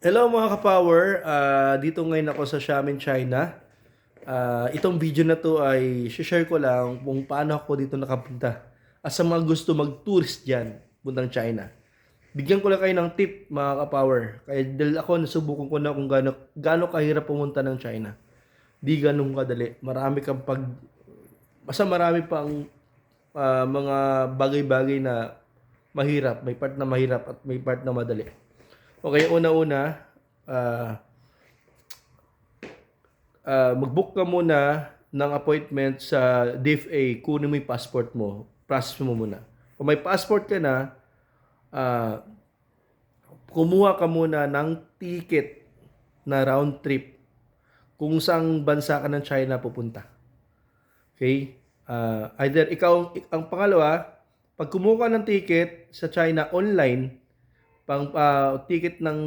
Hello mga ka-power, Ah, dito ngayon ako sa Xiamen, China. Ah, itong video na to ay share ko lang kung paano ako dito nakapunta. At sa mga gusto mag-tourist dyan, puntang China. Bigyan ko lang kayo ng tip mga ka-power. Kaya dahil ako nasubukan ko na kung gaano, gaano kahirap pumunta ng China. Di ganun kadali. Marami kang pag... Basta marami pang ah, mga bagay-bagay na mahirap. May part na mahirap at may part na madali. Okay, una-una, ah ah, mag-book ka muna ng appointment sa DFA, kunin mo yung passport mo. Process mo muna. Kung may passport ka na, ah, kumuha ka muna ng ticket na round trip kung saang bansa ka ng China pupunta. Okay? Ah, either ikaw, ang pangalawa, pag kumuha ka ng ticket sa China online, pang ah, ticket ng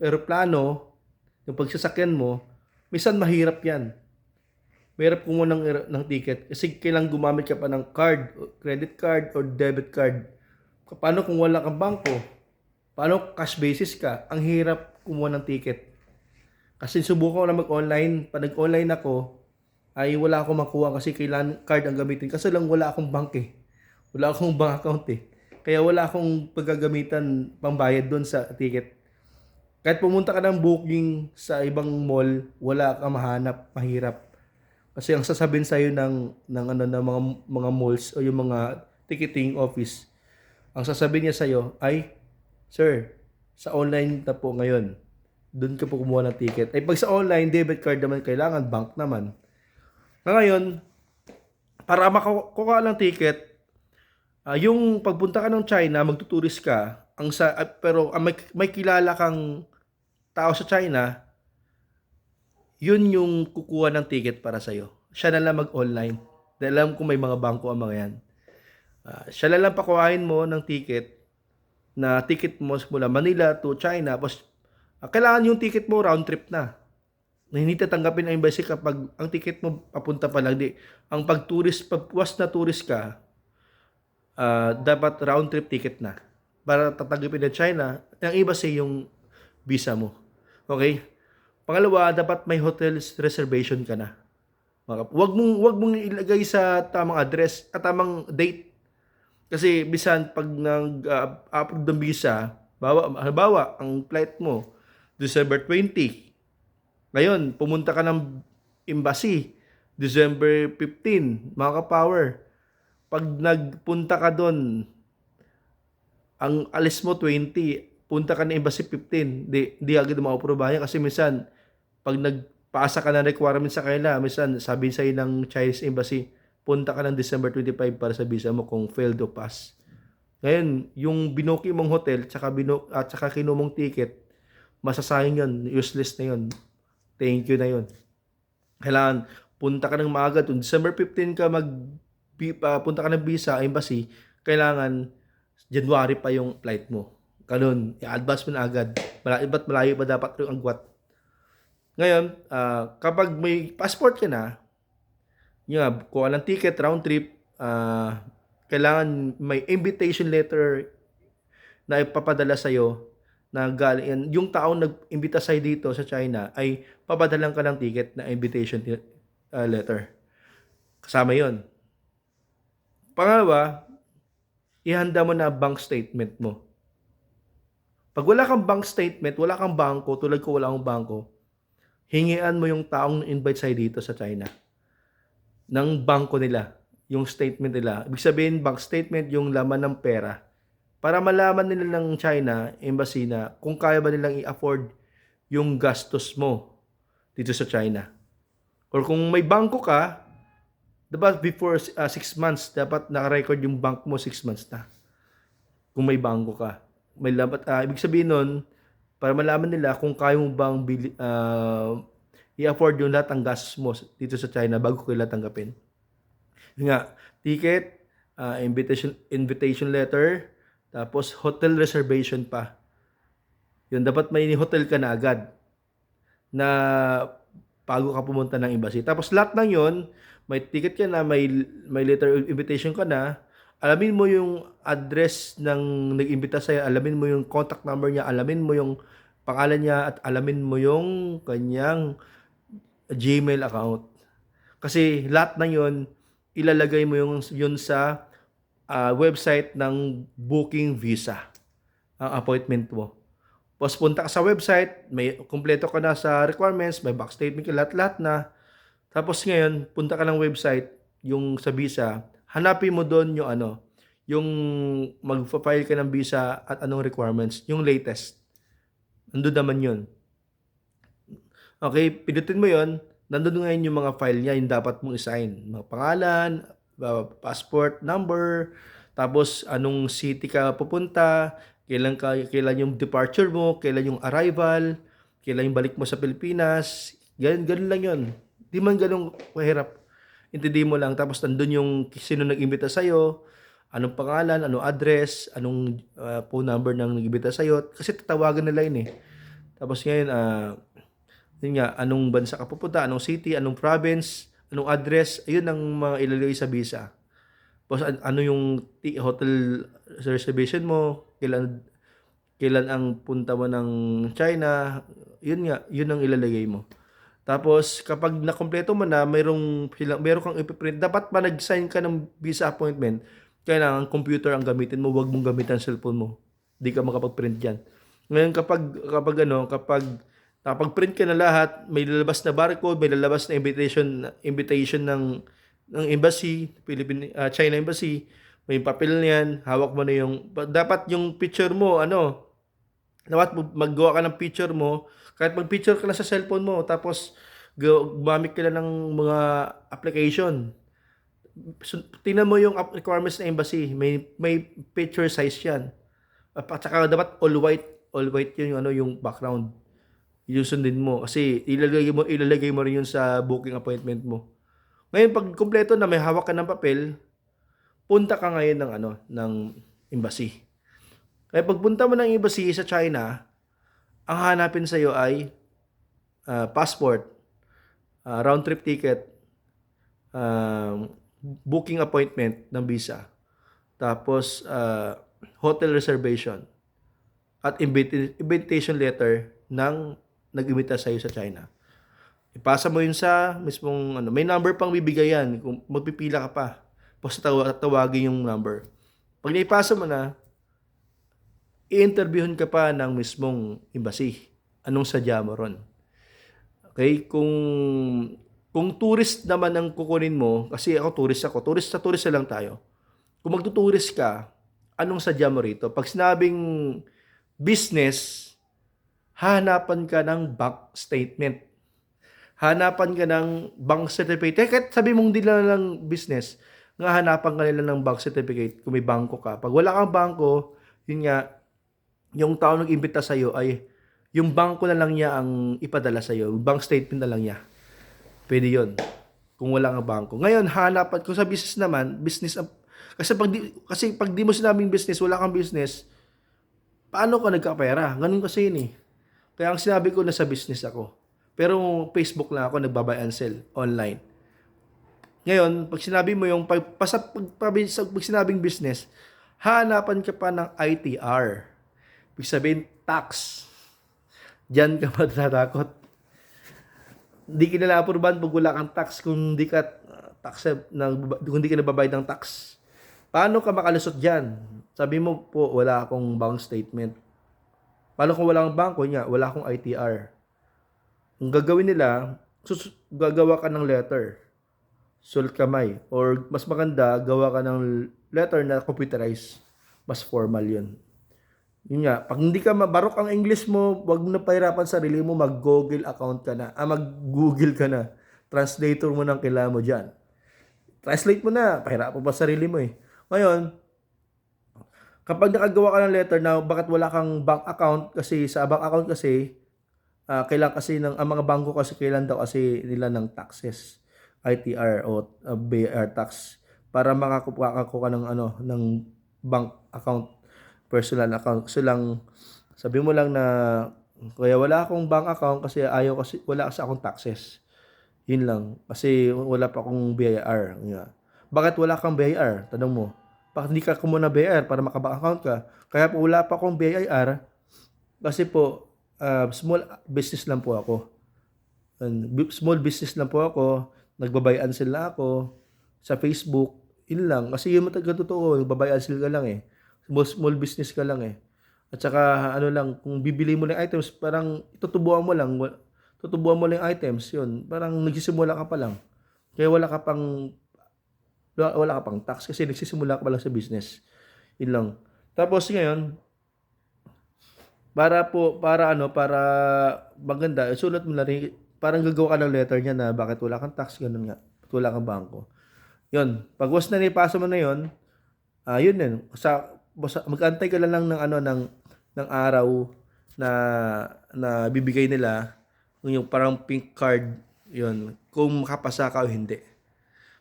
eroplano, yung pagsasakyan mo, minsan mahirap yan. Mahirap kumuha ng, ng ticket kasi kailangan gumamit ka pa ng card, credit card or debit card. Paano kung wala kang bangko? Paano cash basis ka? Ang hirap kumuha ng ticket. Kasi subukan ko na mag-online. Pag nag-online ako, ay wala akong makuha kasi kailangan card ang gamitin. Kasi lang wala akong bank eh. Wala akong bank account eh. Kaya wala akong paggagamitan pambayad doon sa ticket. Kahit pumunta ka ng booking sa ibang mall, wala ka mahanap, mahirap. Kasi ang sasabihin sa iyo ng ng ano ng mga mga malls o yung mga ticketing office, ang sasabihin niya sa iyo ay, "Sir, sa online na po ngayon. Doon ka po kumuha ng ticket." Ay pag sa online debit card naman kailangan bank naman. Na ngayon, para makakuha ng ticket, Ah, yung pagpunta ka ng China, magtuturist ka, ang sa ah, pero ang may, may kilala kang tao sa China, yun yung kukuha ng ticket para sa Siya na lang mag-online. Dahil alam ko may mga bangko ang mga yan. Ah, siya na lang pakuhain mo ng ticket na ticket mo mula Manila to China. Tapos, ah, kailangan yung ticket mo round trip na. Na hindi tatanggapin ang embassy kapag ang ticket mo papunta pa lang. Di, ang pag-tourist, pag once na tourist ka, ah, dapat round trip ticket na para tatanggapin ng China, ang iba sa yung visa mo. Okay? Pangalawa, dapat may hotel reservation ka na. Wag mong wag mong ilagay sa tamang address at tamang date. Kasi bisan pag nag-upload ng visa, bawa, halimbawa, ang flight mo, December 20. Ngayon, pumunta ka ng embassy, December 15, mga ka-power pag nagpunta ka doon, ang alis mo 20, punta ka na embassy 15, di, di agad mo aprobahan kasi minsan, pag nagpasa ka ng requirement sa kanila, minsan sabihin sa'yo ng Chinese embassy, punta ka ng December 25 para sa visa mo kung failed o pass. Ngayon, yung binuki mong hotel, tsaka, binu, at tsaka kinumong ticket, masasayang yun, useless na yun. Thank you na yun. Kailangan, punta ka ng maaga. December 15 ka mag punta ka ng visa, embassy, kailangan January pa yung flight mo. Ganun, i-advance mo na agad. Malayo, ba't malayo pa dapat yung agwat? Ngayon, ah, kapag may passport ka na, yun nga, kuha ng ticket, round trip, ah, kailangan may invitation letter na ipapadala sa'yo na galing, yung taong nag-imbita sa'yo dito sa China ay papadalang ka ng ticket na invitation ah, letter. Kasama yon Pangalawa, ihanda mo na bank statement mo. Pag wala kang bank statement, wala kang bangko, tulad ko wala akong bangko, hingian mo yung taong invite sa'yo dito sa China ng bangko nila, yung statement nila. Ibig sabihin, bank statement, yung laman ng pera. Para malaman nila ng China, embassy na, kung kaya ba nilang i-afford yung gastos mo dito sa China. Or kung may bangko ka, dapat before 6 months, dapat naka-record yung bank mo 6 months na. Kung may bangko ka. May labat, ah, ibig sabihin nun, para malaman nila kung kaya mo bang bili, ah, i-afford yung lahat ng gastos mo dito sa China bago kaila tanggapin. Yun nga, ticket, ah, invitation, invitation letter, tapos hotel reservation pa. Yun, dapat may hotel ka na agad na bago ka pumunta ng embassy. Tapos lahat ng yon, may ticket ka na, may, may letter of invitation ka na, alamin mo yung address ng nag-imbita sa'yo, alamin mo yung contact number niya, alamin mo yung pangalan niya at alamin mo yung kanyang Gmail account. Kasi lahat na yon ilalagay mo yung yun sa ah, website ng booking visa ang appointment mo. Tapos punta ka sa website, may kumpleto ka na sa requirements, may back statement ka lahat-lahat na. Tapos ngayon, punta ka ng website, yung sa visa, hanapin mo doon yung ano, yung mag-file ka ng visa at anong requirements, yung latest. Nandun naman yun. Okay, pinutin mo yon nandun ngayon yung mga file niya, yung dapat mong isign. Mga pangalan, passport number, tapos anong city ka pupunta, kailan, ka, kailan yung departure mo, kailan yung arrival, kailan yung balik mo sa Pilipinas. Ganun, ganun lang yun. Di man ganun mahirap. Intindi mo lang. Tapos nandun yung sino nag-imbita sa'yo, anong pangalan, anong address, anong uh, phone number ng nag-imbita sa'yo. Kasi tatawagan nila yun eh. Tapos ngayon, ah, yun nga, anong bansa ka pupunta, anong city, anong province, anong address, ayun ang mga ilalagay sa visa. Tapos an- ano yung hotel reservation mo, kailan kailan ang punta mo ng China, yun nga, yun ang ilalagay mo. Tapos kapag nakompleto mo na, mayroong meron kang ipiprint, dapat pa nag-sign ka ng visa appointment, kailangan computer ang gamitin mo, wag mong gamitin ang cellphone mo. Hindi ka makapag-print diyan. Ngayon kapag kapag ano, kapag nakapag-print ka na lahat, may lalabas na barcode, may lalabas na invitation invitation ng ng embassy, Philippine ah, China embassy, may papel niyan, hawak mo na yung dapat yung picture mo ano, dapat maggawa ka ng picture mo, kahit mag-picture ka na sa cellphone mo, tapos gu- gumamit ka na ng mga application. So, tingnan mo yung requirements ng embassy, may may picture size 'yan. At saka dapat all white, all white yun yung ano yung background. Yung sundin mo kasi ilalagay mo ilalagay mo rin yun sa booking appointment mo. Ngayon pag kumpleto na may hawak ka ng papel, punta ka ngayon ng ano ng embassy. Kaya pagpunta mo ng embassy sa China, ang hanapin sa iyo ay ah, passport, ah, round trip ticket, um, booking appointment ng visa, tapos ah, hotel reservation, at invita- invitation letter ng nag-imbita sa iyo sa China. Ipasa mo yun sa mismong ano, may number pang bibigay yan kung magpipila ka pa. Tapos tawa- tawagin yung number. Pag naipasa mo na, i-interviewin ka pa ng mismong embassy. Anong sadya mo ron? Okay, kung kung tourist naman ang kukunin mo, kasi ako tourist ako, tourist sa tourist lang tayo. Kung magtuturist ka, anong sadya mo rito? Pag sinabing business, hanapan ka ng bank statement. Hanapan ka ng bank certificate. Eh, Kahit sabi mong na lang business, nga hanapan ka nila ng bank certificate kung may bangko ka. Pag wala kang bangko, yun nga, yung tao nag-imbita sa'yo ay yung bangko na lang niya ang ipadala sa'yo. Bank statement na lang niya. Pwede yun. Kung wala nga bangko. Ngayon, hanapan, kung sa business naman, business, kasi pag di, kasi pag di mo sinabing business, wala kang business, paano ka nagkapera? Ganun kasi yun eh. Kaya ang sinabi ko, nasa business ako. Pero Facebook lang ako, nagbabay and sell online. Ngayon, pag sinabi mo yung, pag, pasa, pag, pag, pag sinabing business, hanapan ka pa ng ITR. Ibig sabihin, tax. Diyan ka matatakot. Hindi ka nila pag wala kang tax kung hindi ka uh, tax na, kung hindi ka nababayad ng tax. Paano ka makalusot diyan? Sabi mo po, wala akong bank statement. Paano kung wala kang bangko niya? Wala akong ITR. Ang gagawin nila, sus- gagawa ka ng letter. Sulat kamay. Or mas maganda, gawa ka ng letter na computerized. Mas formal yun. Yun nga, pag hindi ka mabarok ang English mo, wag mo na pahirapan sarili mo, mag-Google account ka na. Ah, mag-Google ka na. Translator mo ng kailangan mo dyan. Translate mo na, pahirapan pa sarili mo eh. Ngayon, kapag nakagawa ka ng letter na bakit wala kang bank account, kasi sa bank account kasi, ah, kailan kasi ng, ang mga bangko kasi kailan daw kasi nila ng taxes. ITR o uh, BR tax para makakuha ka ng ano ng bank account personal account kasi lang sabi mo lang na kaya wala akong bank account kasi ayaw kasi wala kasi akong taxes yun lang kasi wala pa akong BIR nga bakit wala kang BIR tanong mo bakit hindi ka kumuha ng BIR para makabank account ka kaya po wala pa akong BIR kasi po ah, small business lang po ako. And small business lang po ako. Nagbabay cancel na ako sa Facebook. Yun lang. Kasi yung matagal totoo, nagbabay cancel ka lang eh. Small, business ka lang eh. At saka ano lang, kung bibili mo lang items, parang tutubuan mo lang. Tutubuan mo lang items, yun. Parang nagsisimula ka pa lang. Kaya wala ka pang wala, ka pang tax kasi nagsisimula ka pa lang sa business. Yun lang. Tapos ngayon, para po, para ano, para maganda, sulat mo na rin, parang gagawa ka ng letter niya na bakit wala kang tax, ganun nga. Wala kang bangko. Yun. Pag was na nipasa mo na yun, ah yun din. Sa, basta, mag-antay ka lang ng ano, ng, ng araw na, na bibigay nila, yung parang pink card, yun, kung makapasa ka o hindi.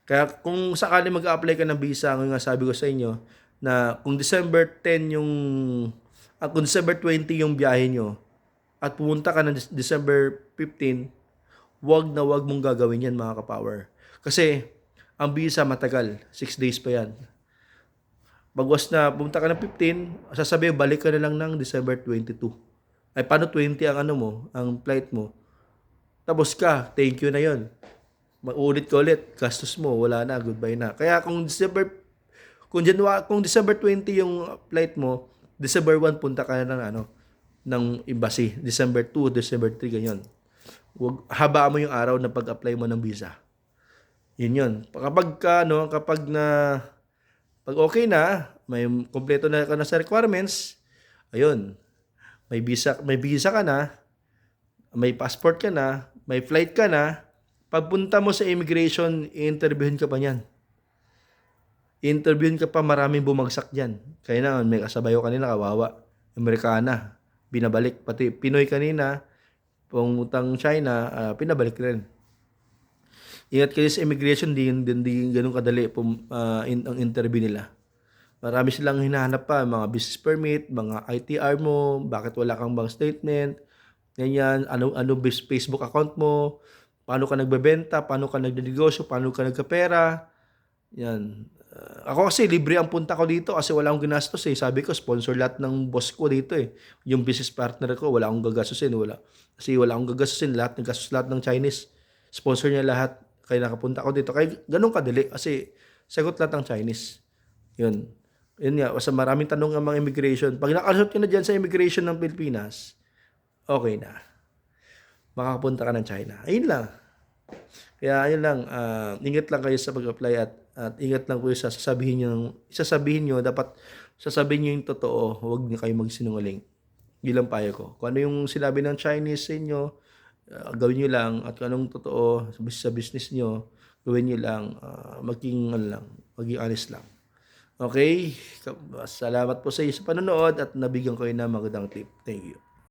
Kaya kung sakali mag-apply ka ng visa, ang nga sabi ko sa inyo, na kung December 10 yung, at kung December 20 yung biyahe nyo, at pumunta ka ng Dec- December 15, wag na wag mong gagawin yan mga kapower. Kasi, ang visa matagal, 6 days pa yan. Bagwas na pumunta ka ng 15, sasabi balik ka na lang ng December 22. Ay paano 20 ang ano mo, ang flight mo? Tapos ka, thank you na yon. Maulit ka ulit, gastos mo, wala na, goodbye na. Kaya kung December, kung January, kung December 20 yung flight mo, December 1 punta ka na ng ano, ng embassy. December 2, December 3, ganyan. Wag, habaan mo yung araw na pag-apply mo ng visa. Yun yun. Kapag ka, no, kapag na, pag okay na, may kompleto na ka na sa requirements, ayun, may visa, may visa ka na, may passport ka na, may flight ka na, pagpunta mo sa immigration, i-interviewin ka pa niyan. I-interviewin ka pa, maraming bumagsak dyan. Kaya na, may kasabayo kanina, kawawa. Amerikana, binabalik. Pati Pinoy kanina, pumutang China, ah, pinabalik rin. Ingat kayo sa immigration, di, di, di ganun kadali pum, ah, in, ang interview nila. Marami silang hinahanap pa, mga business permit, mga ITR mo, bakit wala kang bank statement, ganyan, ano, ano Facebook account mo, paano ka nagbebenta, paano ka nagdedegosyo, paano ka nagkapera, yan. Ah, ako kasi libre ang punta ko dito kasi wala akong ginastos eh. Sabi ko, sponsor lahat ng boss ko dito eh. Yung business partner ko, wala akong gagastusin. Wala. Kasi wala akong gagastusin. Lahat, naggastos lahat ng Chinese. Sponsor niya lahat. Kaya nakapunta ako dito. Kaya ganun kadali. Kasi sagot lahat ng Chinese. Yun. Yun nga. Basta maraming tanong ang mga immigration. Pag nakalusot ka na dyan sa immigration ng Pilipinas, okay na. Makakapunta ka ng China. Ayun lang. Kaya ayun lang, ah, ingat lang kayo sa pag-apply at, at ingat lang kayo sa sasabihin nyo, sasabihin nyo, dapat sasabihin nyo yung totoo, huwag niyo kayo magsinungaling. Yun lang payo ko. Kung ano yung sinabi ng Chinese sa inyo, ah, gawin nyo lang, at anong totoo sa, bus- sa business nyo, gawin nyo lang, ah, maging, ano lang, maging honest lang. Okay? Salamat po sa iyo sa panonood at nabigyan ko kayo ng magandang tip. Thank you.